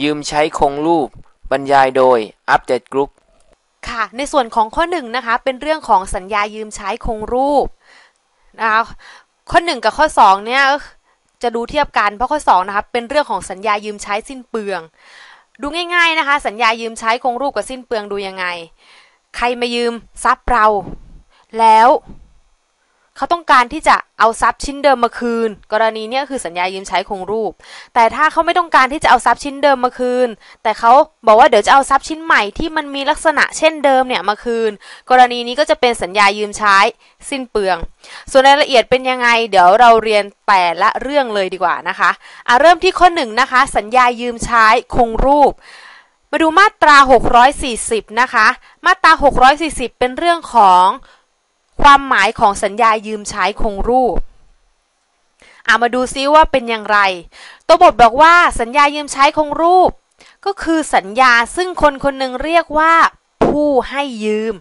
ยืมใช้คงรูป บรรยายโดย Update Group ค่ะ ในส่วนของข้อหนึ่งนะคะ เป็นเรื่องของสัญญายืมใช้คงรูปนะคะข้อหนึ่งกับข้อสองเนี่ยจะดูเทียบกันเพราะข้อสองนะคะเป็นเรื่องของสัญญายืมใช้สิ้นเปลือง ดูง่ายๆนะคะ สัญญายืมใช้คงรูปกับสิ้นเปลืองดูยังไง ใครมายืมทรัพย์เรา แล้ว เขาต้องการที่จะเอาทรัพย์ชิ้นเดิมมาคืน กรณีนี้คือสัญญายืมใช้คงรูป แต่ถ้าเขาไม่ต้องการที่จะเอาทรัพย์ชิ้นเดิมมาคืน แต่เขาบอกว่าเดี๋ยวจะเอาทรัพย์ชิ้นใหม่ที่มันมีลักษณะเช่นเดิมเนี่ยมาคืน กรณีนี้ก็จะเป็นสัญญายืมใช้สิ้นเปลือง ส่วนรายละเอียดเป็นยังไง เดี๋ยวเราเรียนแต่ละเรื่องเลยดีกว่านะคะอะเริ่มที่ข้อหนึ่งนะคะ สัญญายืมใช้คงรูปมาดูมาตรา 640 นะคะ มาตรา 640 เป็นเรื่องของ ความหมายของสัญญายืมใช้คงรูปอามาดูซิว่าเป็นอย่างไร ตัวบทบอกว่าสัญญายืมใช้คงรูป ก็คือสัญญาซึ่งคนคนหนึ่งเรียกว่า ผู้ให้ยืม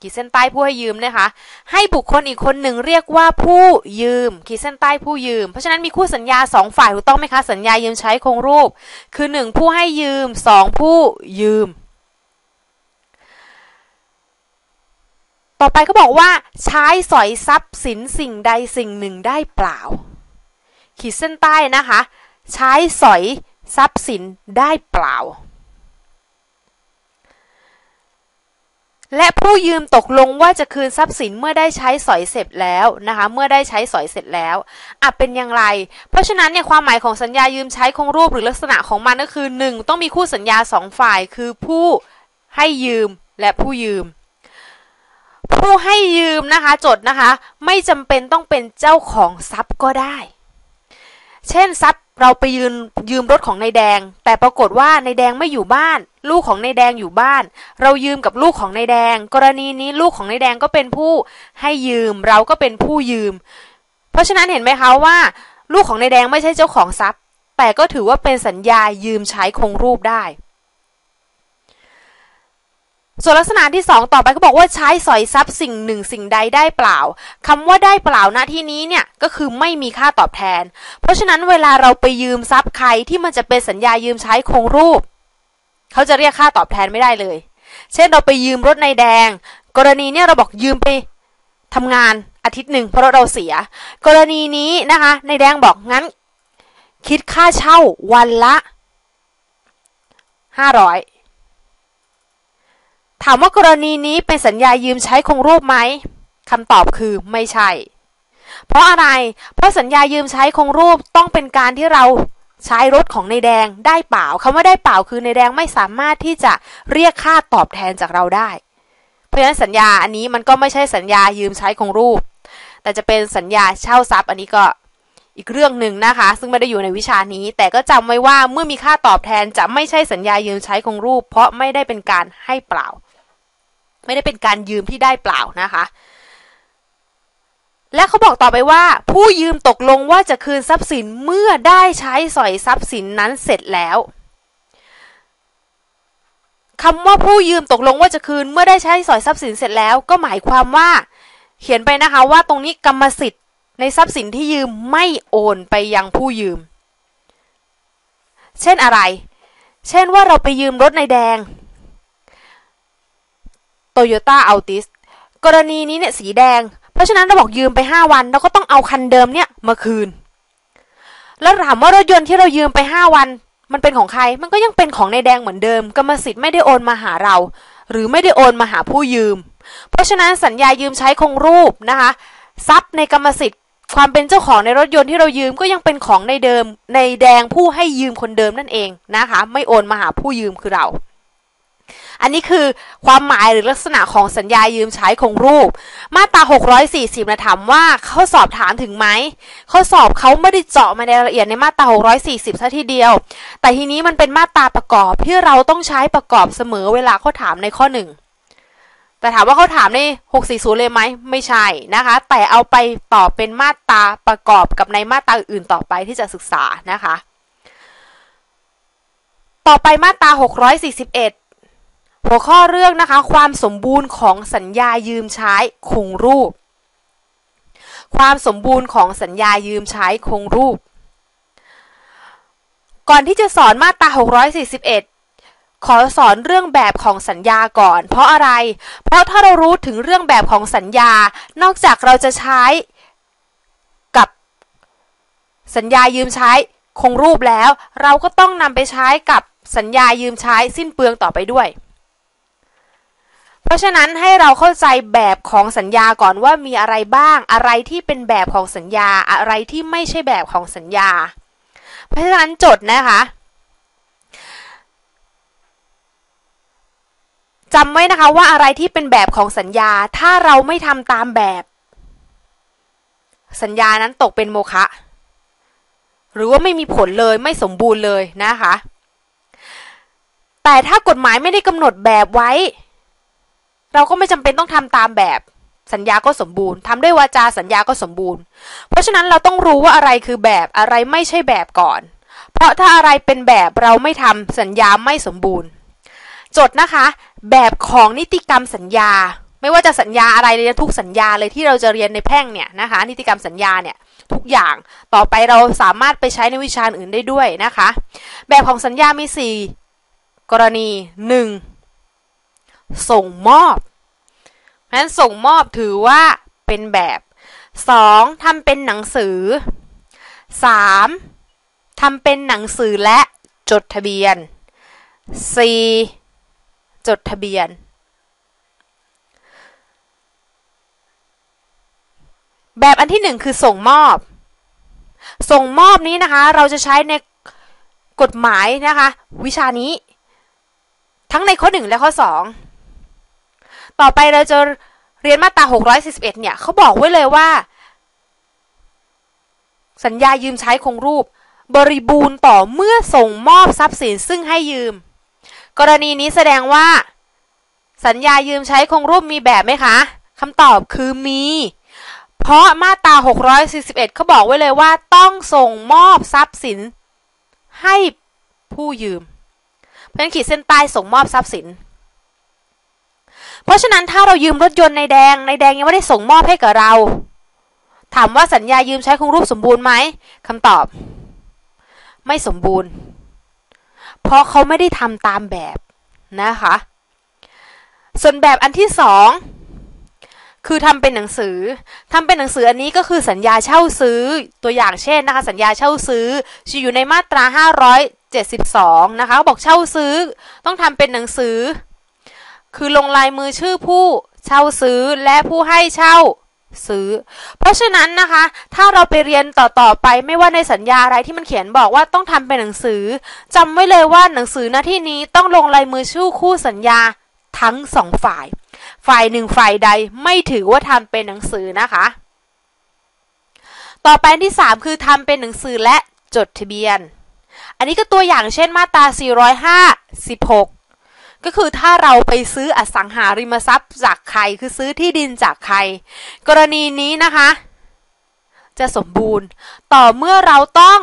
ขีดเส้นใต้ผู้ให้ยืมนะคะ ให้บุคคลอีกคนหนึ่งเรียกว่าผู้ยืมขีดเส้นใต้ผู้ยืม เพราะฉะนั้นมีคู่สัญญาสองฝ่ายถูกต้องไหมคะ สัญญายืมใช้คงรูป คือ 1 ผู้ให้ยืม 2 ผู้ยืม ต่อไปก็บอกว่าใช้สอยทรัพย์สินสิ่งใดสิ่งหนึ่งได้เปล่า ขีดเส้นใต้นะคะ ใช้สอยทรัพย์สินได้เปล่า และผู้ยืมตกลงว่าจะคืนทรัพย์สินเมื่อได้ใช้สอยเสร็จแล้วนะคะเมื่อได้ใช้สอยเสร็จแล้วอะเป็นอย่างไร เพราะฉะนั้นเนี่ยความหมายของสัญญายืมใช้คงรูปหรือลักษณะของมันก็คือ 1 ต้องมีคู่สัญญาสองฝ่ายคือผู้ให้ยืมและผู้ยืม ผู้ให้ยืมนะคะจดนะคะ ไม่จำเป็นต้องเป็นเจ้าของทรัพย์ก็ได้ เช่นทรัพย์เราไปยืมยืมรถของนายแดง แต่ปรากฏว่านายแดงไม่อยู่บ้าน ลูกของนายแดงอยู่บ้าน เรายืมกับลูกของนายแดง กรณีนี้ลูกของนายแดงก็เป็นผู้ให้ยืมเราก็เป็นผู้ยืม เพราะฉะนั้นเห็นไหมคะว่า ลูกของนายแดงไม่ใช่เจ้าของทรัพย์ แต่ก็ถือว่าเป็นสัญญายืมใช้คงรูปได้ ส่วนลักษณะที่ 2 ต่อไปก็บอกว่าใช้สอยทรัพย์สิ่งหนึ่งสิ่งใดได้เปล่าคำว่าได้เปล่าณที่นี้เนี่ยก็คือไม่มีค่าตอบแทน เพราะฉะนั้นเวลาเราไปยืมทรัพย์ใครที่มันจะเป็นสัญญายืมใช้คงรูป เขาจะเรียกค่าตอบแทนไม่ได้เลย เช่นเราไปยืมรถในแดง กรณีเนี่ยเราบอกยืมไปทำงานอาทิตย์หนึ่งเพราะเราเสีย กรณีนี้นะคะในแดงบอกงั้น คิดค่าเช่าวันละห้าร้อย ถามว่ากรณีนี้เป็นสัญญายืมใช้คงรูปไหมคำตอบคือไม่ใช่ เพราะอะไร เพราะสัญญายืมใช้คงรูปต้องเป็นการที่เราใช้รถของในแดงได้เปล่าคำว่าได้เปล่าคือในแดงไม่สามารถที่จะเรียกค่าตอบแทนจากเราได้ เพราะฉะนั้นสัญญาอันนี้มันก็ไม่ใช่สัญญายืมใช้คงรูป แต่จะเป็นสัญญาเช่าทรัพย์ อันนี้ก็อีกเรื่องหนึ่งนะคะ ซึ่งไม่ได้อยู่ในวิชานี้ แต่ก็จำไว้ว่าเมื่อมีค่าตอบแทนจะไม่ใช่สัญญายืมใช้คงรูป เพราะไม่ได้เป็นการให้เปล่า ไม่ได้เป็นการยืมที่ได้เปล่านะคะ และเขาบอกต่อไปว่า ผู้ยืมตกลงว่าจะคืนทรัพย์สินเมื่อได้ใช้สอยทรัพย์สินนั้นเสร็จแล้วคำว่าผู้ยืมตกลงว่าจะคืนเมื่อได้ใช้สอยทรัพย์สินเสร็จแล้ว ก็หมายความว่า เขียนไปนะคะว่าตรงนี้กรรมสิทธิ์ในทรัพย์สินที่ยืมไม่โอนไปยังผู้ยืม เช่นอะไร เช่นว่าเราไปยืมรถในแดง Toyota Altis กรณีนี้เนี่ยสีแดง เพราะฉะนั้นเราบอกยืมไป 5 วัน เราก็ต้องเอาคันเดิมเนี่ยมาคืน แล้วถามว่ารถยนต์ที่เรายืมไป 5 วัน มันเป็นของใคร มันก็ยังเป็นของในแดงเหมือนเดิม กรรมสิทธิ์ไม่ได้โอนมาหาเรา หรือไม่ได้โอนมาหาผู้ยืม เพราะฉะนั้นสัญญายืมใช้คงรูปนะคะทรัพย์ในกรรมสิทธิ์ ความเป็นเจ้าของในรถยนต์ที่เรายืมก็ยังเป็นของในเดิม ในแดงผู้ให้ยืมคนเดิมนั่นเองนะคะ ไม่โอนมาหาผู้ยืมคือเรา อันนี้คือความหมายหรือลักษณะของสัญญายืมใช้คงรูป มาตรา 640นะถามว่าเขาสอบถามถึงไหมเข้อสอบเขาไม่ได้เจาะมาในรายละเอียดในมาตรา 640ซะทีเดียว แต่ทีนี้มันเป็นมาตราประกอบที่เราต้องใช้ประกอบเสมอเวลาเขาถามในข้อหนึ่งแต่ถามว่าเขาถามใน 640 เลยไหม ไม่ใช่นะคะ แต่เอาไปต่อเป็นมาตราประกอบกับในมาตราอื่นต่อไปที่จะศึกษานะคะ ต่อไปมาตรา 641 หัวข้อเรื่องนะคะ ความสมบูรณ์ของสัญญายืมใช้คงรูป ความสมบูรณ์ของสัญญายืมใช้คงรูป ก่อนที่จะสอนมาตรา 641 ขอสอนเรื่องแบบของสัญญาก่อน เพราะอะไร เพราะถ้าเรารู้ถึงเรื่องแบบของสัญญา นอกจากเราจะใช้กับสัญญายืมใช้คงรูปแล้ว เราก็ต้องนำไปใช้กับสัญญายืมใช้สิ้นเปลืองต่อไปด้วย ราะฉะนั้นให้เราเข้าใจแบบของสัญญาก่อนว่ามีอะไรบ้าง อะไรที่เป็นแบบของสัญญา อะไรที่ไม่ใช่แบบของสัญญา เพราะฉะนั้นจดนะคะจำไว้นะคะว่าอะไรที่เป็นแบบของสัญญา ถ้าเราไม่ทำตามแบบ สัญญานั้นตกเป็นโมฆะหรือว่าไม่มีผลเลยไม่สมบูรณ์เลยนะคะ แต่ถ้ากฎหมายไม่ได้กำหนดแบบไว้ เราก็ไม่จำเป็นต้องทำตามแบบสัญญาก็สมบูรณ์ทำด้วยวาจาสัญญาก็สมบูรณ์ เพราะฉะนั้นเราต้องรู้ว่าอะไรคือแบบอะไรไม่ใช่แบบก่อน เพราะถ้าอะไรเป็นแบบเราไม่ทำสัญญาไม่สมบูรณ์ จดนะคะ แบบของนิติกรรมสัญญา ไม่ว่าจะสัญญาอะไรเลยทุกสัญญาเลยที่เราจะเรียนในแพ่งเนี่ยนะคะ นิติกรรมสัญญาเนี่ยทุกอย่างต่อไปเราสามารถไปใช้ในวิชาอื่นได้ด้วยนะคะ แบบของสัญญามี 4 กรณี 1. ส่งมอบ เพราะฉะนั้นส่งมอบถือว่าเป็นแบบ 2. ทำเป็นหนังสือ 3. ทำเป็นหนังสือและจดทะเบียน 4. จดทะเบียน แบบอันที่หนึ่งคือส่งมอบ ส่งมอบนี้นะคะ เราจะใช้ในกฎหมายนะคะ วิชานี้ ทั้งในข้อหนึ่งและข้อสอง ต่อไปเราจะเรียนมาตรา 641 เนี่ยเขาบอกไว้เลยว่า สัญญายืมใช้คงรูป บริบูรณ์ต่อเมื่อส่งมอบทรัพย์สินซึ่งให้ยืม กรณีนี้แสดงว่า สัญญายืมใช้คงรูปมีแบบไหมคะคำตอบคือมี เพราะมาตรา 641เขาบอกไว้เลยว่า ต้องส่งมอบทรัพย์สินให้ผู้ยืม เพราะฉะนั้นขีดเส้นใต้ส่งมอบทรัพย์สิน เพราะฉะนั้นถ้าเรายืมรถยนต์ในแดงในแดงยังไม่ได้ส่งมอบให้กับเรา ถามว่าสัญญายืมใช้คงรูปสมบูรณ์ไหมคำตอบ ไม่สมบูรณ์ เพราะเขาไม่ได้ทำตามแบบนะคะ ส่วนแบบอันที่สองคือทำเป็นหนังสือทำเป็นหนังสืออันนี้ก็คือสัญญาเช่าซื้อตัวอย่างเช่นนะคะสัญญาเช่าซื้ออยู่ในมาตรา 572 นะคะบอกเช่าซื้อต้องทำเป็นหนังสือ คือลงลายมือชื่อผู้เช่าซื้อและผู้ให้เช่าซื้อ เพราะฉะนั้นนะคะ ถ้าเราไปเรียนต่อๆไปไม่ว่าในสัญญาอะไรที่มันเขียนบอกว่าต้องทำเป็นหนังสือจำไว้เลยว่าหนังสือหน้าที่นี้ต้องลงลายมือชื่อคู่สัญญาทั้งสองฝ่าย ฝ่ายหนึ่งฝ่ายใดไม่ถือว่าทำเป็นหนังสือนะคะ ต่อไปที่ 3 คือทำเป็นหนังสือและจดทะเบียน อันนี้ก็ตัวอย่างเช่นมาตรา456 ก็คือถ้าเราไปซื้ออสังหาริมทรัพย์จากใครคือซื้อที่ดินจากใคร กรณีนี้นะคะ จะสมบูรณ์ ต่อเมื่อเราต้อง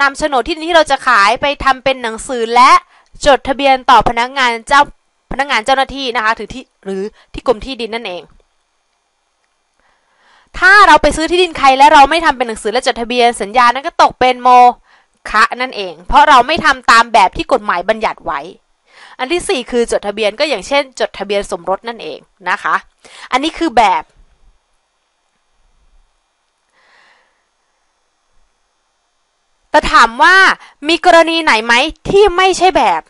นำโฉนดที่ดินที่เราจะขายไปทำเป็นหนังสือและจดทะเบียนต่อพนักงานเจ้าพนักงานเจ้าหน้าที่นะคะถือที่หรือที่กรมที่ดินนั่นเอง ถ้าเราไปซื้อที่ดินใครและเราไม่ทำเป็นหนังสือและจดทะเบียนสัญญานั้นก็ตกเป็นโมคะนั่นเอง เพราะเราไม่ทำตามแบบที่กฎหมายบัญญัติไว้ อันที่ 4 คือจดทะเบียนก็อย่างเช่น จดทะเบียนสมรสนั่นเองนะคะ อันนี้คือแบบ แต่ถามว่ามีกรณีไหนไหมที่ไม่ใช่แบบ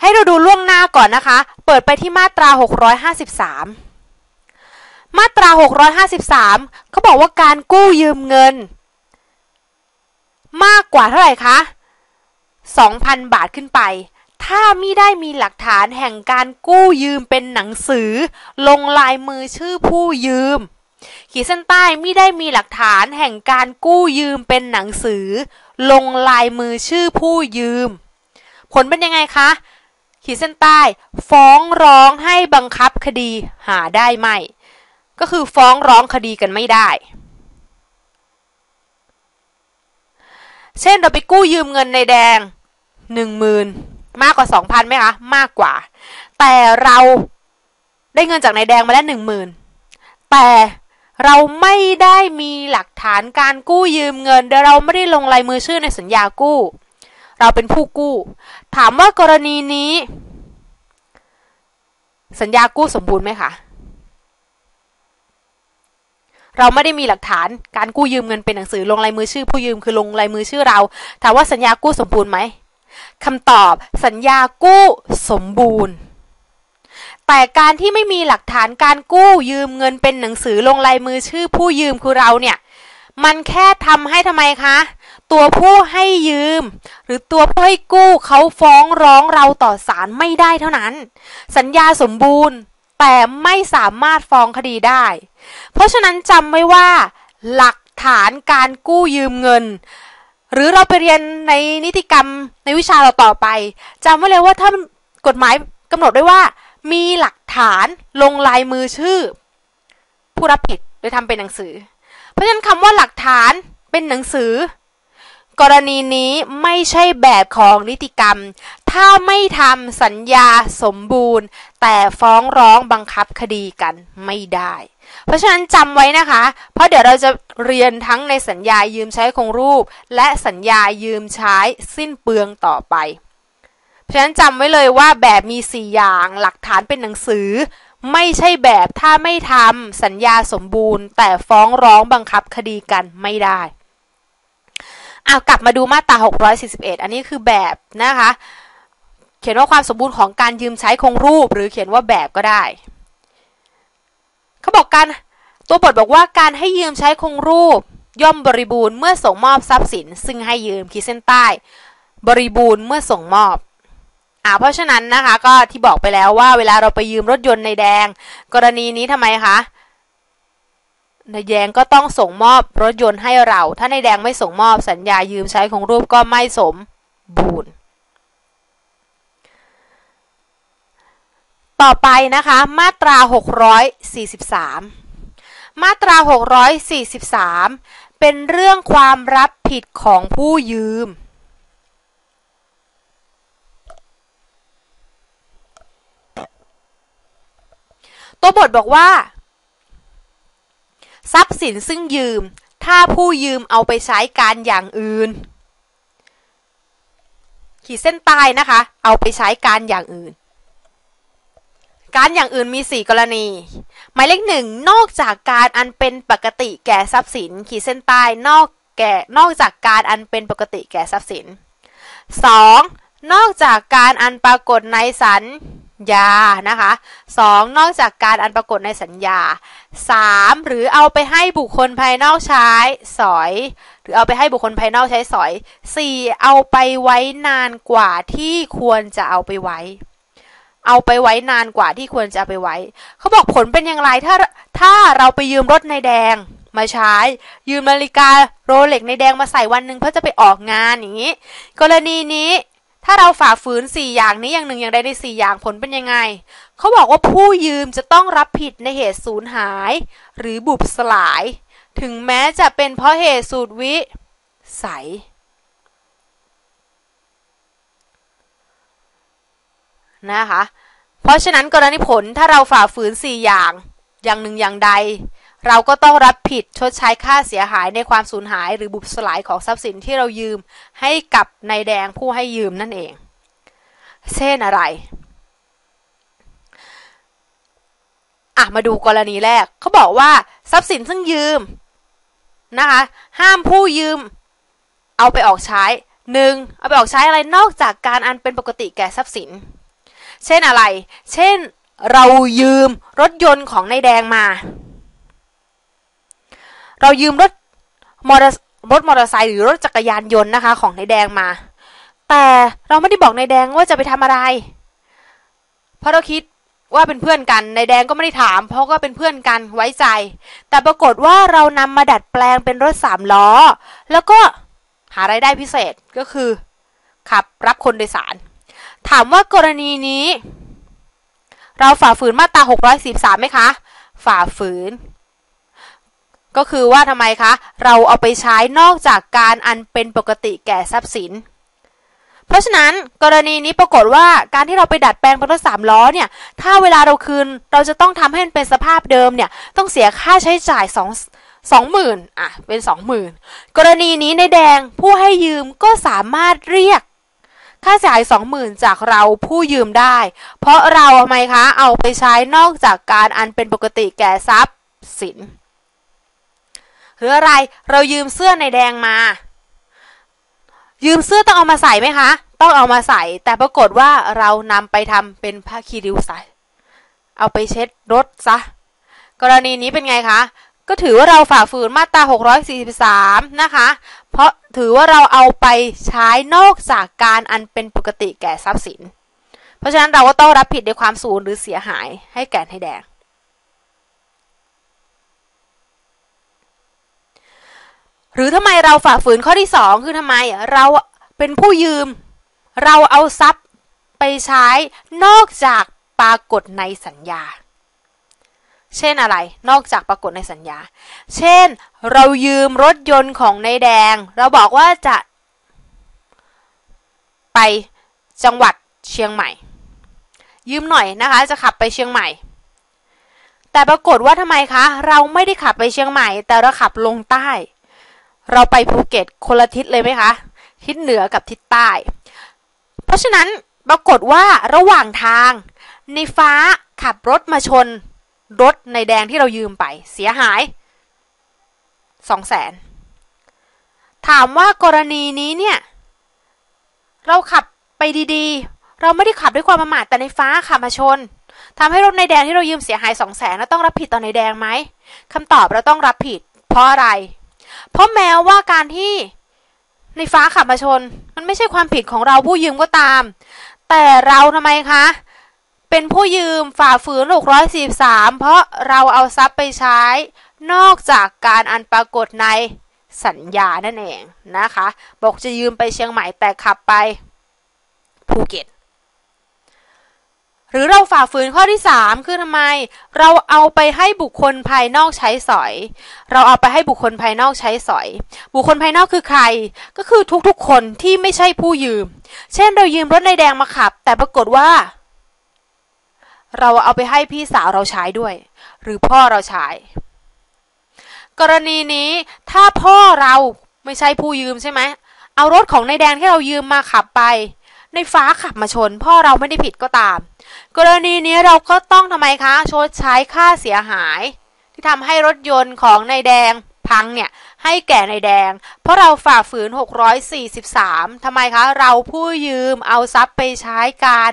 ให้เราดูล่วงหน้าก่อนนะคะ เปิดไปที่มาตรา 653 มาตรา 653เขาบอกว่าการกู้ยืมเงิน มากกว่าเท่าไหร่คะ 2,000 บาทขึ้นไป ถ้ามิได้มีหลักฐานแห่งการกู้ยืมเป็นหนังสือ ลงลายมือชื่อผู้ยืม ขีดเส้นใต้มิได้มีหลักฐานแห่งการกู้ยืมเป็นหนังสือ ลงลายมือชื่อผู้ยืม ผลเป็นยังไงคะ ขีดเส้นใต้ ฟ้องร้องให้บังคับคดีหาได้ไหม ก็คือฟ้องร้องคดีกันไม่ได้ เช่นเราไปกู้ยืมเงินในแดงหนึ่งหมื่นมากกว่าสองพันไหมคะ มากกว่า แต่เราได้เงินจากนายแดงมาแล้วหนึ่งหมื่นแต่เราไม่ได้มีหลักฐานการกู้ยืมเงินเราไม่ได้ลงลายมือชื่อในสัญญากู้ เราเป็นผู้กู้ ถามว่ากรณีนี้ สัญญากู้สมบูรณ์ไหมคะ เราไม่ได้มีหลักฐานการกู้ยืมเงินเป็นหนังสือลงลายมือชื่อผู้ยืมคือลงลายมือชื่อเรา ถามว่าสัญญากู้สมบูรณ์ไหมคำตอบสัญญากู้สมบูรณ์ แต่การที่ไม่มีหลักฐานการกู้ยืมเงินเป็นหนังสือลงลายมือชื่อผู้ยืมคือเราเนี่ยมันแค่ทำให้ทำไมคะ ตัวผู้ให้ยืม หรือตัวผู้ให้กู้เขาฟ้องร้องเราต่อศาลไม่ได้เท่านั้น สัญญาสมบูรณ์ แต่ไม่สามารถฟ้องคดีได้ เพราะฉะนั้นจำไว้ว่า หลักฐานการกู้ยืมเงิน หรือเราไปเรียนในนิติกรรมในวิชาเราต่อไปจำไว้เลยว่าถ้ากฎหมายกำหนดไว้ว่า มีหลักฐานลงลายมือชื่อ ผู้รับผิดโดยทำเป็นหนังสือ เพราะฉะนั้นคำว่าหลักฐานเป็นหนังสือ กรณีนี้ไม่ใช่แบบของนิติกรรม ถ้าไม่ทำสัญญาสมบูรณ์ แต่ฟ้องร้องบังคับคดีกันไม่ได้ เพราะฉะนั้นจำไว้นะคะ เพราะเดี๋ยวเราจะเรียนทั้งในสัญญายืมใช้คงรูป และสัญญายืมใช้สิ้นเปลืองต่อไป เพราะฉะนั้นจำไว้เลยว่าแบบมี 4 อย่างหลักฐานเป็นหนังสือ ไม่ใช่แบบถ้าไม่ทำสัญญาสมบูรณ์ แต่ฟ้องร้องบังคับคดีกันไม่ได้ อากลับมาดูมาตรา 641 อันนี้คือแบบนะคะ เขียนว่าความสมบูรณ์ของการยืมใช้คงรูป หรือเขียนว่าแบบก็ได้เขาบอกการตัวบทบอกว่าการให้ยืมใช้คงรูป ย่อมบริบูรณ์เมื่อส่งมอบทรัพย์สิน ซึ่งให้ยืมขีดเส้นใต้ บริบูรณ์เมื่อส่งมอบอ่าเพราะฉะนั้นนะคะก็ที่บอกไปแล้วว่าเวลาเราไปยืมรถยนต์ในแดง กรณีนี้ทำไมคะ ในแดงก็ต้องส่งมอบรถยนต์ให้เรา ถ้าในแดงไม่ส่งมอบสัญญายืมใช้ของรูปก็ไม่สมบูรณ์ ต่อไปนะคะ มาตรา 643 มาตรา 643 เป็นเรื่องความรับผิดของผู้ยืมตัวบทบอกว่า ทรัพย์สินซึ่งยืม ถ้าผู้ยืมเอาไปใช้การอย่างอื่น ขีดเส้นใต้นะคะ เอาไปใช้การอย่างอื่น การอย่างอื่นมี 4 กรณี หมายเลขหนึ่งนอกจากการอันเป็นปกติแก่ทรัพย์สิน ขีดเส้นใต้นอกแก่นอกจากการอันเป็นปกติแก่ทรัพย์สิน 2. นอกจากการอันปรากฏในสัญ ญานะคะ 2. นอกจากการอันปรากฏในสัญญา 3. หรือเอาไปให้บุคคลภายนอกใช้สอย หรือเอาไปให้บุคคลภายนอกใช้สอย 4. เอาไปไว้นานกว่าที่ควรจะเอาไปไว้ เอาไปไว้นานกว่าที่ควรจะไปไว้ เขาบอกผลเป็นอย่างไรถ้าถ้าเราไปยืมรถในแดงมาใช้ ยืมนาฬิกาโรเล็กในแดงมาใส่วันหนึ่งเพื่อจะไปออกงานอย่างนี้ กรณีนี้ ถ้าเราฝ่าฝืน 4 อย่างนี้อย่างหนึ่งอย่างใดใน 4 อย่างผลเป็นยังไง เขาบอกว่าผู้ยืมจะต้องรับผิดในเหตุสูญหาย หรือบุบสลาย ถึงแม้จะเป็นเพราะเหตุสูตรวิสัยนะคะ เพราะฉะนั้นกรณีผลถ้าเราฝ่าฝืน 4 อย่าง อย่างหนึ่งอย่างใด เราก็ต้องรับผิดชดใช้ค่าเสียหายในความสูญหายหรือบุบสลายของทรัพย์สินที่เรายืมให้กับนายแดงผู้ให้ยืมนั่นเอง เช่นอะไร อะ มาดูกรณีแรก เขาบอกว่าทรัพย์สินซึ่งยืมนะคะ ห้ามผู้ยืม เอาไปออกใช้หนึ่งเอาไปออกใช้อะไรนอกจากการอันเป็นปกติแก่ทรัพย์สิน เช่นอะไร เช่นเรายืมรถยนต์ของนายแดงมา เรายืมรถมอเตอร์รถมอเตอร์ไซค์หรือรถจักรยานยนต์นะคะ ของนายแดงมา แต่เราไม่ได้บอกนายแดงว่าจะไปทำอะไร เพราะเราคิดว่าเป็นเพื่อนกันนายแดงก็ไม่ได้ถาม เพราะก็เป็นเพื่อนกันไว้ใจ แต่ปรากฏว่าเรานำมาดัดแปลงเป็นรถสามล้อ แล้วก็หารายได้พิเศษก็คือขับรับคนโดยสาร ถามว่ากรณีนี้ เราฝ่าฝืนมาตรา643ไหมคะ ฝ่าฝืน ก็คือว่าทำไมคะ เราเอาไปใช้นอกจากการอันเป็นปกติแก่ทรัพย์สิน เพราะฉะนั้นกรณีนี้ปรากฏว่าการที่เราไปดัดแปลงรถสามล้อเนี่ย ถ้าเวลาเราคืนเราจะต้องทำให้มันเป็นสภาพเดิมเนี่ย ต้องเสียค่าใช้จ่ายสองสองหมื่นอะ เป็นสองหมื่นกรณีนี้ในแดงผู้ให้ยืมก็สามารถเรียกค่าเสียหายสองหมื่นจากเราผู้ยืมได้ เพราะเราทำไมคะ เอาไปใช้นอกจากการอันเป็นปกติแก่ทรัพย์สิน หรืออะไรเรายืมเสื้อในแดงมา ยืมเสื้อต้องเอามาใส่ไหมคะ ต้องเอามาใส่ แต่ปรากฏว่าเรานำไปทำเป็นผ้าคีริวใส่เอาไปเช็ดรถซะ กรณีนี้เป็นไงคะ ก็ถือว่าเราฝ่าฝืนมาตรา 643 นะคะ เพราะถือว่าเราเอาไปใช้นอกจากการอันเป็นปกติแก่ทรัพย์สิน เพราะฉะนั้นเราก็ต้องรับผิดในความสูญหรือเสียหายให้แก่ให้แดง หรือทำไมเราฝ่าฝืนข้อที่สองคือทำไมเราเป็นผู้ยืม เราเอาทรัพย์ไปใช้นอกจากปรากฏในสัญญา เช่นอะไร นอกจากปรากฏในสัญญา เช่น เรายืมรถยนต์ของนายแดง เราบอกว่าจะไปจังหวัดเชียงใหม่ ยืมหน่อยนะคะ จะขับไปเชียงใหม่ แต่ปรากฏว่าทำไมคะ เราไม่ได้ขับไปเชียงใหม่ แต่เราขับลงใต้ เราไปภูเก็ตคนละทิศเลยไหมคะ ทิศเหนือกับทิศใต้ เพราะฉะนั้นปรากฏว่าระหว่างทางในฟ้าขับรถมาชนรถในแดงที่เรายืมไป เสียหายสองแสนถามว่ากรณีนี้เนี่ย เราขับไปดีๆ เราไม่ได้ขับด้วยความประมาทแต่ในฟ้าขับมาชนทำให้รถในแดงที่เรายืมเสียหายสองแสนแล้วต้องรับผิดต่อในแดงไหมคำตอบเราต้องรับผิด เพราะอะไร เพราะแม้ว่าการที่ในฟ้าขับมาชน มันไม่ใช่ความผิดของเราผู้ยืมก็ตาม แต่เราทำไมคะ เป็นผู้ยืมฝ่าฝืน643 เพราะเราเอาทรัพย์ไปใช้ นอกจากการอันปรากฏในสัญญานั่นเองนะคะ บอกจะยืมไปเชียงใหม่แต่ขับไปภูเก็ต รือเราฝ่าฝืนข้อที่ 3 คือทำไม เราเอาไปให้บุคคลภายนอกใช้สอย เราเอาไปให้บุคคลภายนอกใช้สอย บุคคลภายนอกคือใคร ก็คือทุกๆคนที่ไม่ใช่ผู้ยืม เช่นเรายืมรถในแดงมาขับ แต่ปรากฏว่า เราเอาไปให้พี่สาวเราใช้ด้วย หรือพ่อเราใช้ กรณีนี้ถ้าพ่อเราไม่ใช่ผู้ยืมใช่ไหมเอารถของในแดงที่เรายืมมาขับไป ในฟ้าขับมาชน พ่อเราไม่ได้ผิดก็ตาม กรณีนี้เราก็ต้องทำไมคะชดใช้ค่าเสียหาย ที่ทำให้รถยนต์ของในแดงพังเนี่ยให้แก่ในแดง เพราะเราฝ่าฝืน 643ทำไมคะ เราผู้ยืมเอาทรัพย์ไปใช้การ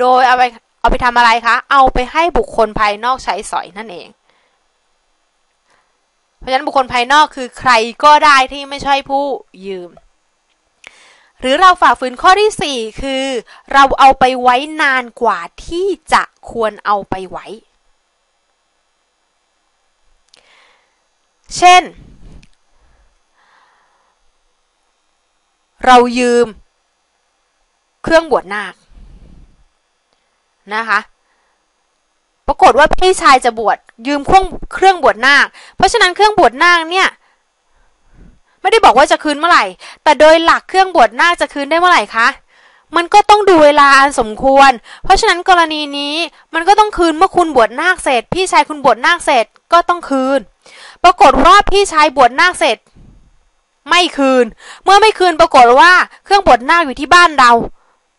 โดยเอาไปเอาไปทำอะไรคะ เอาไปให้บุคคลภายนอกใช้สอยนั่นเอง เพราะฉะนั้นบุคคลภายนอกคือใครก็ได้ที่ไม่ใช่ผู้ยืม หรือเราฝ่าฝืนข้อที่ 4 คือ เราเอาไปไว้นานกว่าที่จะควรเอาไปไว้ เช่น เรายืม เครื่องบวชนาคนะคะ ปรากฏว่าพี่ชายจะบวชยืมเครื่องเครื่องบวชนาค เพราะฉะนั้นเครื่องบวชนาคเนี่ย ไม่ได้บอกว่าจะคืนเมื่อไหร่ แต่โดยหลักเครื่องบวชนาคจะคืนได้เมื่อไหร่คะมันก็ต้องดูเวลาอันสมควร เพราะฉะนั้นกรณีนี้มันก็ต้องคืนเมื่อคุณบวชนาคเสร็จ พี่ชายคุณบวชนาคเสร็จก็ต้องคืน ปรากฏว่าพี่ชายบวชนาคเสร็จ ไม่คืน เมื่อไม่คืนปรากฏว่าเครื่องบวชนาคอยู่ที่บ้านเรา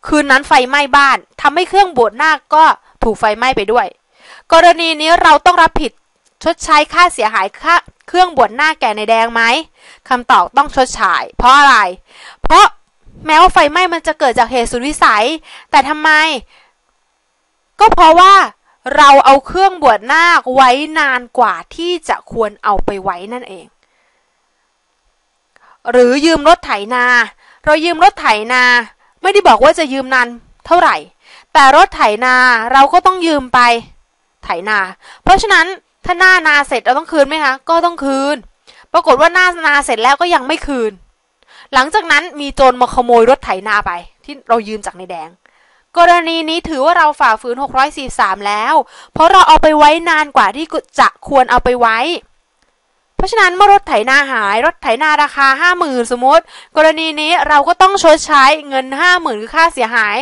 คืนนั้นไฟไหม้บ้านทำให้เครื่องบวชนาคก็ถูกไฟไหม้ไปด้วย กรณีนี้เราต้องรับผิด ชดใช้ค่าเสียหายค่าเครื่องบวชนาแก่ในแดงไหมคำตอบต้องชดใช้เพราะอะไร เพราะแม้ว่าไฟไหม้มันจะเกิดจากเหตุสุดวิสัย แต่ทำไม ก็เพราะว่าเราเอาเครื่องบวชนาคไว้นานกว่าที่จะควรเอาไปไว้นั่นเอง หรือยืมรถไถนา เรายืมรถไถนา ไม่ได้บอกว่าจะยืมนานเท่าไหร่ แต่รถไถนาเราก็ต้องยืมไปไถนา เพราะฉะนั้น ถ้าหน้านาเสร็จเราต้องคืนไหมคะ ก็ต้องคืน ปรากฏว่าหน้านาเสร็จแล้วก็ยังไม่คืน หลังจากนั้นมีโจรมาขโมยรถไถนาไป ที่เรายืมจากในแดง กรณีนี้ถือว่าเราฝ่าฝืน 643 แล้ว เพราะเราเอาไปไว้นานกว่าที่จะควรเอาไปไว้ เพราะฉะนั้นเมื่อรถไถนาหายรถไถนาราคาห้าหมื่นสมมติ กรณีนี้เราก็ต้องชดใช้เงินห้าหมื่นคือค่าเสียหาย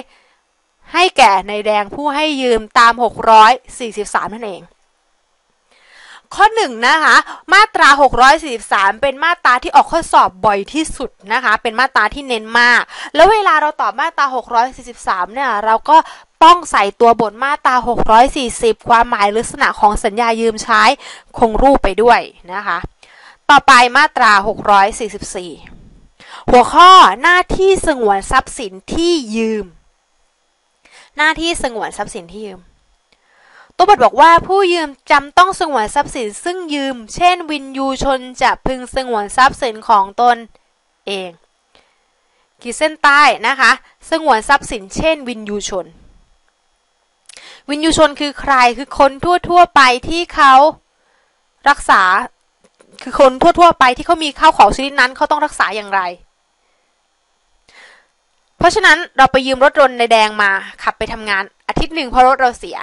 ให้แก่ในแดงผู้ให้ยืมตาม 643 นั่นเอง ข้อหนึ่งนะคะมาตรา 643 เป็นมาตราที่ออกข้อสอบบ่อยที่สุดนะคะ เป็นมาตราที่เน้นมาก แล้วเวลาเราตอบมาตรา 643 เนี่ยเราก็ต้องใส่ตัวบทมาตรา 640 ความหมายลักษณะของสัญญายืมใช้คงรูปไปด้วยนะคะ ต่อไปมาตรา 644 หัวข้อหน้าที่สงวนทรัพย์สินที่ยืม หน้าที่สงวนทรัพย์สินที่ยืม ตัวบทบอกว่าผู้ยืมจำต้องสงวนทรัพย์สินซึ่งยืม เช่น วินยูชนจะพึงสงวนทรัพย์สินของตนเองขีดเส้นใต้นะคะ สงวนทรัพย์สินเช่น วินยูชน วินยูชนคือใครคือคนทั่วๆไปที่เขารักษาคือคนทั่วๆไปที่เขามีข้าวของชนิดนั้นเขาต้องรักษาอย่างไร เพราะฉะนั้นเราไปยืมรถยนต์ในแดงมาขับไปทำงานอาทิตย์หนึ่งเพราะรถเราเสีย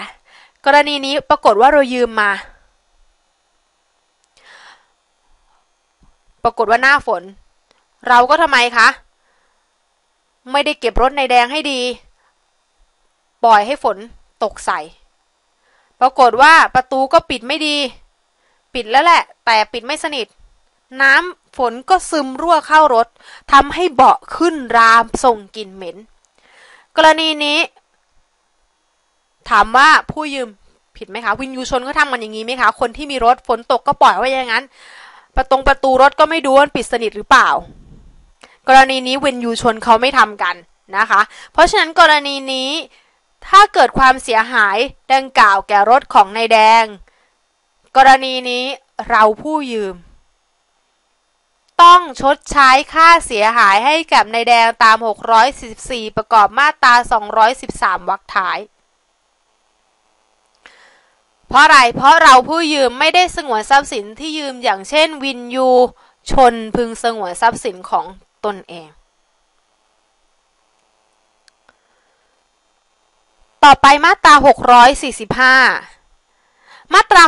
กรณีนี้ปรากฏว่าเรายืมมา ปรากฏว่าหน้าฝน เราก็ทำไมคะ ไม่ได้เก็บรถในแดงให้ดี ปล่อยให้ฝนตกใส่ ปรากฏว่าประตูก็ปิดไม่ดี ปิดแล้วแหละ แต่ปิดไม่สนิท น้ำฝนก็ซึมรั่วเข้ารถทำให้เบาะขึ้นรามส่งกลิ่นเหม็น กรณีนี้ ถามว่าผู้ยืมผิดไหมคะ วินยูชนเขาทำกันอย่างนี้ไหมคะ คนที่มีรถฝนตกก็ปล่อยไว้อย่างนั้น ประตงประตูรถก็ไม่ดูว่าปิดสนิทหรือเปล่า กรณีนี้วินยูชนเขาไม่ทำกันนะคะ เพราะฉะนั้นกรณีนี้ถ้าเกิดความเสียหายดังกล่าวแก่รถของนายแดง กรณีนี้เราผู้ยืม ต้องชดใช้ค่าเสียหายให้กับนายแดงตาม 644 ประกอบมาตรา 213 วรรคท้าย เพราะอะไร เพราะเราผู้ยืมไม่ได้สงวนทรัพย์สินที่ยืมอย่างเช่น วินยู ชนพึงสงวนทรัพย์สินของตนเอง ต่อไปมาตรา 645 มาตรา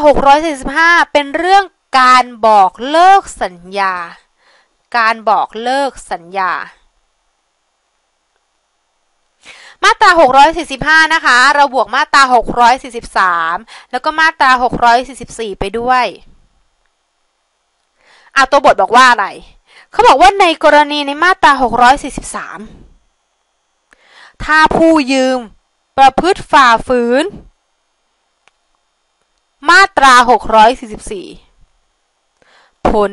645 เป็นเรื่องการบอกเลิกสัญญา การบอกเลิกสัญญา มาตรา 645 นะคะ เราบวกมาตรา 643 แล้วก็มาตรา 644 ไปด้วยอะตัวบทบอกว่าอะไร เขาบอกว่าในกรณีในมาตรา 643 ถ้าผู้ยืมประพฤติฝ่าฝืน มาตรา 644 ผล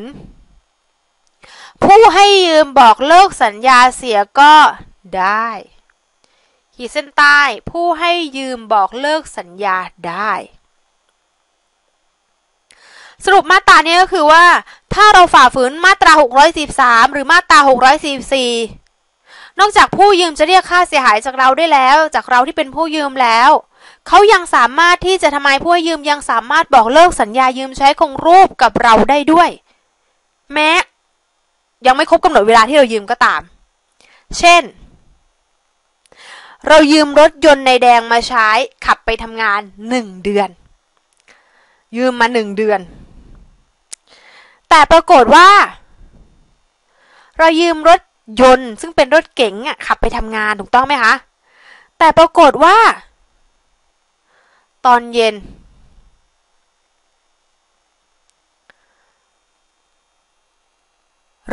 ผู้ให้ยืมบอกเลิกสัญญาเสียก็ได้ ขีดเส้นใต้ผู้ให้ยืมบอกเลิกสัญญาได้ สรุปมาตรานี้ก็คือว่า ถ้าเราฝ่าฝืนมาตรา 643 หรือมาตรา 644 นอกจากผู้ยืมจะเรียกค่าเสียหายจากเราได้แล้ว จากเราที่เป็นผู้ยืมแล้ว เขายังสามารถที่จะทำไมผู้ยืมยังสามารถบอกเลิกสัญญายืมใช้คงรูปกับเราได้ด้วย แม้ ยังไม่ครบกำหนดเวลาที่เรายืมก็ตาม เช่น เรายืมรถยนต์ในแดงมาใช้ขับไปทำงานหนึ่งเดือน ยืมมาหนึ่งเดือน แต่ปรากฏว่า เรายืมรถยนต์ซึ่งเป็นรถเก๋งอะขับไปทำงานถูกต้องไหมคะ แต่ปรากฏว่า ตอนเย็น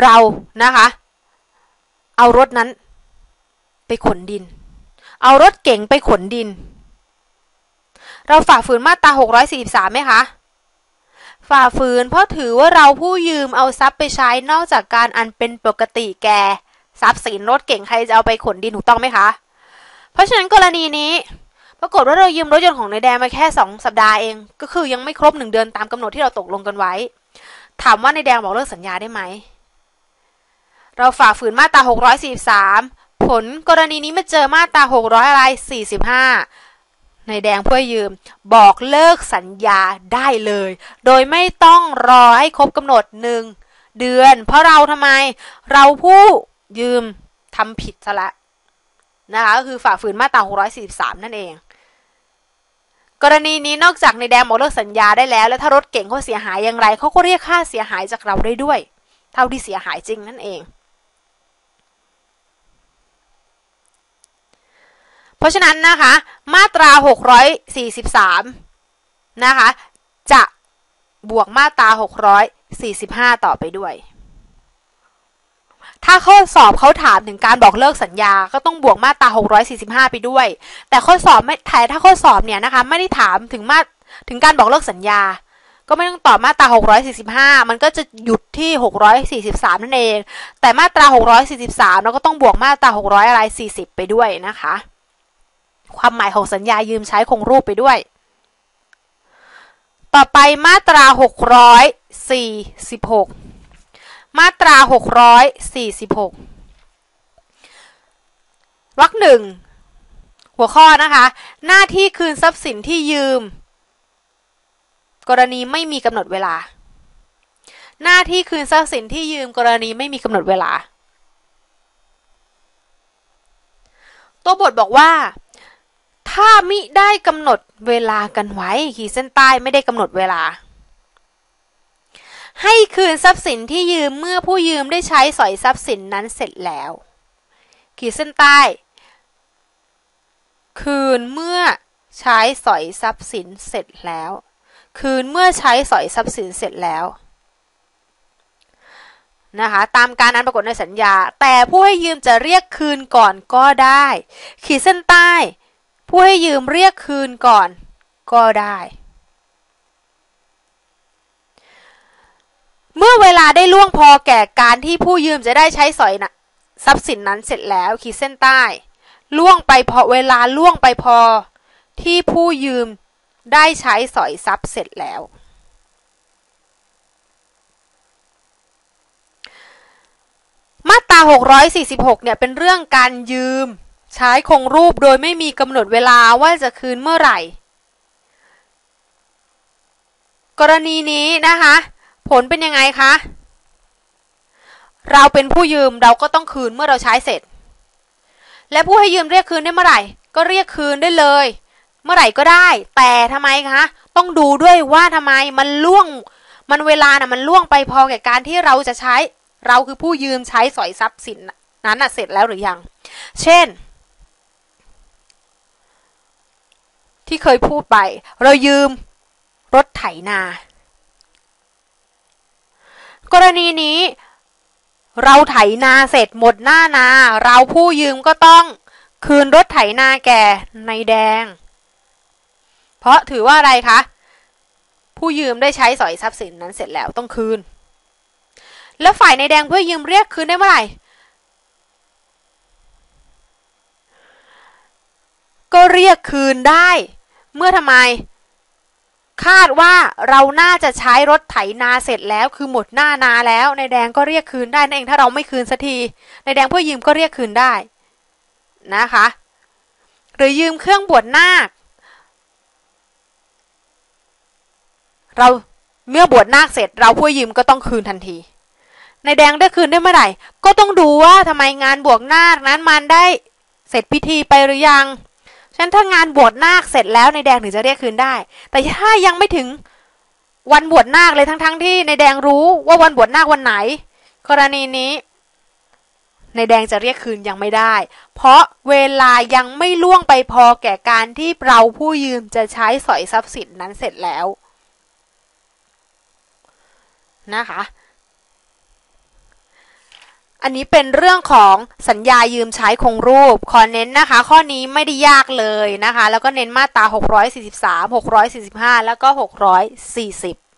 เรานะคะ เอารถนั้นไปขนดิน เอารถเก๋งไปขนดิน เราฝ่าฝืนมาตรา 643ไหมคะ ฝ่าฝืนเพราะถือว่าเราผู้ยืมเอาทรัพย์ไปใช้นอกจากการอันเป็นปกติแก่ทรัพย์สินรถเก่งใครจะเอาไปขนดินถูกต้องไหมคะ เพราะฉะนั้นกรณีนี้ ปรากฏว่าเรายืมรถยนต์ของนายแดงมาแค่ 2 สัปดาห์เอง ก็คือยังไม่ครบ1เดือนตามกำหนดที่เราตกลงกันไว้ ถามว่านายแดงบอกเลิกสัญญาได้ไหม เราฝ่าฝืนมาตรา 643 ผลกรณีนี้มาเจอมาตรา600อะไร45 ในแดงเพื่อยืม บอกเลิกสัญญาได้เลย โดยไม่ต้องรอให้ครบกำหนดหนึ่งเดือน เพราะเราทำไม เราผู้ยืมทำผิดซะละนะคะก็คือฝ่าฝืนมาตรา643 นั่นเอง กรณีนี้นอกจากในแดงบอกเลิกสัญญาได้แล้ว แล้วถ้ารถเก่งเขาเสียหายอย่างไรเขาก็เรียกค่าเสียหายจากเราได้ด้วย เท่าที่เสียหายจริงนั่นเอง เพราะฉะนั้นนะคะมาตรา 643 นะคะ จะบวกมาตรา 645 ต่อไปด้วย ถ้าข้อสอบเขาถามถึงการบอกเลิกสัญญา ก็ต้องบวกมาตรา 645 ไปด้วย แต่ข้อสอบไม่ถ่ายถ้าข้อสอบเนี่ยนะคะไม่ได้ถามถึงมาถึงการบอกเลิกสัญญา ก็ไม่ต้องตอบมาตรา 645 มันก็จะหยุดที่ 643 นั่นเอง แต่มาตรา 643 เราก็ต้องบวกมาตรา 600 อะไร 40 ไปด้วยนะคะ ความหมายของสัญญายืมใช้คงรูปไปด้วย ต่อไปมาตรา 646 มาตรา 646วรรคหนึ่งหัวข้อนะคะ หน้าที่คืนทรัพย์สินที่ยืม กรณีไม่มีกำหนดเวลา หน้าที่คืนทรัพย์สินที่ยืมกรณีไม่มีกำหนดเวลาตัวบทบอกว่า ถ้ามิได้กำหนดเวลากันไว้ ขีดเส้นใต้ไม่ได้กำหนดเวลา ให้คืนทรัพย์สินที่ยืมเมื่อผู้ยืมได้ใช้สอยทรัพย์สินนั้นเสร็จแล้ว ขีดเส้นใต้ คืนเมื่อใช้สอยทรัพย์สินเสร็จแล้ว คืนเมื่อใช้สอยทรัพย์สินเสร็จแล้วนะคะตามการนั้นปรากฏในสัญญา แต่ผู้ให้ยืมจะเรียกคืนก่อนก็ได้ ขีดเส้นใต้ ผู้ให้ยืมเรียกคืนก่อนก็ได้ เมื่อเวลาได้ล่วงพอแก่การที่ผู้ยืมจะได้ใช้สอยนะทรัพย์สินนั้นเสร็จแล้วขีดเส้นใต้ ล่วงไปพอเวลาล่วงไปพอที่ผู้ยืมได้ใช้สอยทรัพย์เสร็จแล้ว มาตรา 646 เนี่ยเป็นเรื่องการยืม ใช้คงรูปโดยไม่มีกำหนดเวลาว่าจะคืนเมื่อไหร่ กรณีนี้นะคะ ผลเป็นยังไงคะ เราเป็นผู้ยืมเราก็ต้องคืนเมื่อเราใช้เสร็จ และผู้ให้ยืมเรียกคืนได้เมื่อไหร่ ก็เรียกคืนได้เลย เมื่อไหร่ก็ได้ แต่ทำไมคะ ต้องดูด้วยว่าทำไมมันล่วง มันเวลานะ่ะมันล่วงไปพอแก่การที่เราจะใช้ เราคือผู้ยืมใช้สอยทรัพย์สินนั้นนะเสร็จแล้วหรือยัง เช่น ที่เคยพูดไป เรายืมรถไถนา กรณีนี้ เราไถนาเสร็จหมดหน้านา เราผู้ยืมก็ต้องคืนรถไถนาแก่ในแดง เพราะถือว่าอะไรคะ ผู้ยืมได้ใช้สอยทรัพย์สินนั้นเสร็จแล้วต้องคืน แล้วฝ่ายในแดงเพื่อยืมเรียกคืนได้เมื่อไหร่ก็เรียกคืนได้ เมื่อทำไม คาดว่าเราน่าจะใช้รถไถนาเสร็จแล้ว คือหมดหน้านาแล้วในแดงก็เรียกคืนได้นั่นเองถ้าเราไม่คืนสักทีในแดงเพื่อยืมก็เรียกคืนได้นะคะ หรือยืมเครื่องบวชนาคเราเมื่อบวชนาคเสร็จ เราผู้ยืมก็ต้องคืนทันทีในแดงได้คืนได้เมื่อไหร่ ก็ต้องดูว่าทำไมงานบวชนาคนั้นมันได้เสร็จพิธีไปหรือยัง ฉะนั้นถ้างานบวชนาคเสร็จแล้วในแดงถึงจะเรียกคืนได้ แต่ถ้ายังไม่ถึงวันบวชนาคเลยทั้งๆทที่ในแดงรู้ว่าวันบวชนาควันไหน กรณีนี้ ในแดงจะเรียกคืนยังไม่ได้ เพราะเวลายังไม่ล่วงไปพอแก่การที่เราผู้ยืมจะใช้สอยทรัพย์สินนั้นเสร็จแล้วนะคะ อันนี้เป็นเรื่องของสัญญายืมใช้คงรูป ขอเน้นนะคะ ข้อนี้ไม่ได้ยากเลยนะคะ แล้วก็เน้นมาตรา 643 645 แล้วก็ 640